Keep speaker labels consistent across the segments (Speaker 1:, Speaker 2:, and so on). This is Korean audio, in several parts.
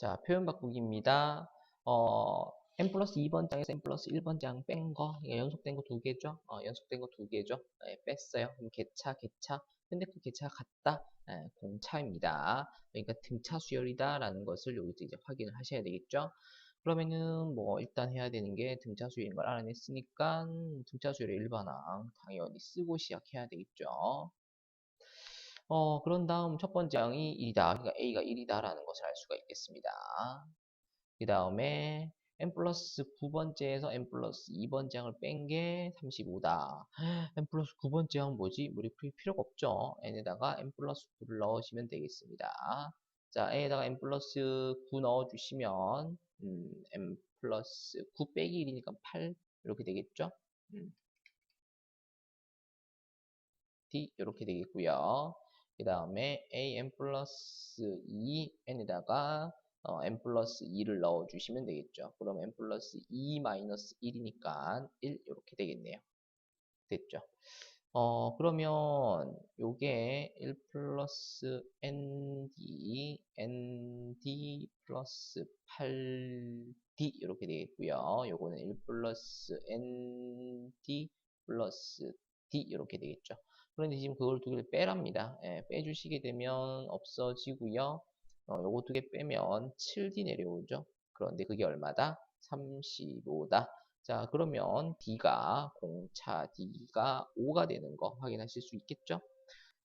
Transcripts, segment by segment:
Speaker 1: 자, 표현 바꾸기입니다. 어, n 플러스 2번 장에서 n 플러스 1번 장 뺀 거, 연속된 거 두 개죠? 어, 연속된 거 두 개죠? 네, 뺐어요. 그럼 개차, 개차. 근데 그 개차가 같다? 네, 공차입니다. 그러니까 등차 수열이다 라는 것을 여기서 이제 확인을 하셔야 되겠죠? 그러면은 뭐 일단 해야 되는 게 등차 수열인 걸 알아냈으니까 등차 수열의 일반항 당연히 쓰고 시작해야 되겠죠? 어, 그런 다음 첫 번째 항이 1이다. 그러니까 A가 1이다라는 것을 알 수가 있겠습니다. 그 다음에 n 플러스 9번째에서 n 플러스 2번째 항을 뺀 게 35다. n 플러스 9번째 항은 뭐지? 우리 풀 필요가 없죠. n에다가 n 플러스 9를 넣으시면 되겠습니다. 자, n에다가 n 플러스 9 넣어주시면 음, n 플러스 9 빼기 1이니까 8 이렇게 되겠죠? 음. D 이렇게 되겠고요. 그 다음에 a n 플러스 2 n에다가 어, n 플러스 2를 넣어주시면 되겠죠. 그럼 n 플러스 2 마이너스 1이니까 1 이렇게 되겠네요. 됐죠. 어, 그러면 요게 1 플러스 nd, nd 플러스 8d 이렇게 되겠고요. 요거는 1 플러스 nd 플러스 d 이렇게 되겠죠. 그런데 지금 그걸 두 개를 빼랍니다. 예, 빼주시게 되면 없어지고요. 어, 요거 두 개 빼면 7D 내려오죠. 그런데 그게 얼마다? 35다. 자, 그러면 D가 공차 D가 5가 되는 거 확인하실 수 있겠죠?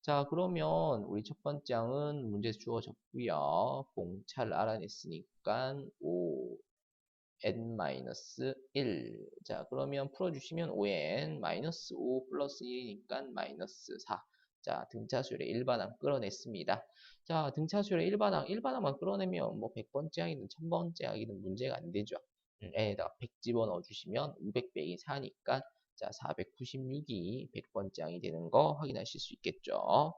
Speaker 1: 자, 그러면 우리 첫 번째 항은 문제 주어졌고요. 공차를 알아냈으니까 5 n-1 자 그러면 풀어주시면 5n 마이너스 5 플러스 1이니까 마이너스 4 자, 등차수열의 일반항 끌어냈습니다. 자, 등차수열의 일반항, 일반항만 끌어내면 뭐 100번째 항이든 1000번째 항이든 문제가 안 되죠. 음, 에다가 100 집어넣어 주시면 500 빼기 4니까 자, 496이 100번째 항이 되는 거 확인하실 수 있겠죠.